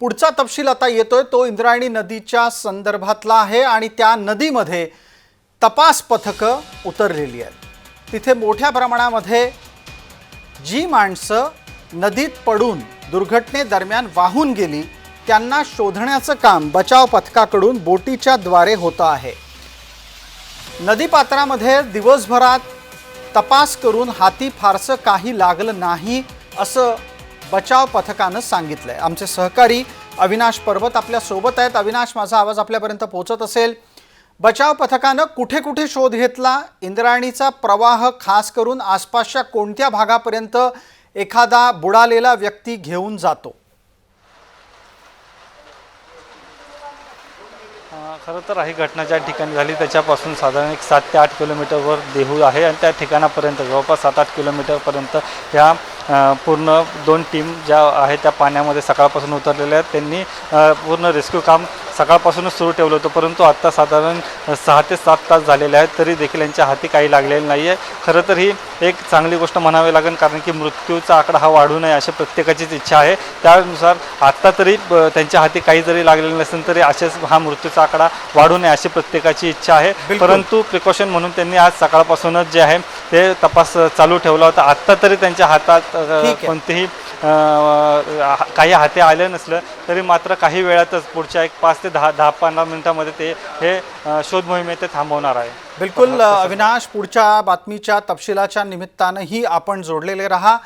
पुढचा तपशील आता येतोय. तो इंद्रायणी नदीच्या संदर्भातला आहे आणि त्या नदीमध्ये तपास पथकं उतरलेली आहेत. तिथे मोठ्या प्रमाणामध्ये जी माणसं नदीत पडून दुर्घटनेदरम्यान वाहून गेली त्यांना शोधण्याचं काम बचाव पथकाकडून बोटीच्या द्वारे होतं आहे. नदीपात्रामध्ये दिवसभरात तपास करून हाती फारसं काही लागलं नाही असं बचाव पथकानं सांगितलं आहे आमचे सहकारी अविनाश पर्वत आपल्यासोबत आहेत. अविनाश माझा आवाज आपल्यापर्यंत पोहोचत असेल. बचाव पथकानं कुठे कुठे शोध घेतला? इंद्रायणीचा प्रवाह खास करून आसपासच्या कोणत्या भागापर्यंत एखादा बुडालेला व्यक्ती घेऊन जातो? खरं तर ही घटना ज्या ठिकाणी झाली त्याच्यापासून साधारण एक सात ते आठ किलोमीटरवर देहू आहे आणि त्या ठिकाणापर्यंत जवळपास सात आठ किलोमीटरपर्यंत ह्या पूर्ण दोन टीम ज्या आहेत त्या पाण्यामध्ये सकाळपासून उतरलेल्या आहेत. त्यांनी पूर्ण रेस्क्यू काम सकाळपासूनच सुरू ठेवलं होतं परंतु आत्ता साधारण सहा ते सात तास झालेले आहेत तरी देखील यांच्या हाती काही लागलेलं नाही आहे खरं तर ही एक चांगली गोष्ट म्हणावी लागेल कारण की मृत्यूचा आकडा हा वाढू नये अशी प्रत्येकाचीच इच्छा आहे. त्यानुसार आत्ता तरी त्यांच्या हाती काही जरी लागलेलं नसेल तरी असेच हा मृत्यूचा आकडा वाढू नये अशी प्रत्येकाची इच्छा आहे. परंतु प्रिकॉशन म्हणून त्यांनी आज सकाळपासूनच जे आहे ते तपास चालू ठेवला होता. आत्ता तरी त्यांच्या हातात. कोणतेही काही हाती आलं नसलं तरी मात्र काही वेळातच पुढच्या एक पाच ते दहा दहा पंधरा मिनिटामध्ये ते हे शोध मोहीम ते थांबवणार आहे. बिलकुल अविनाश पुढच्या बातमीच्या तपशिलाच्या निमित्तानंही आपण जोडलेले राहा.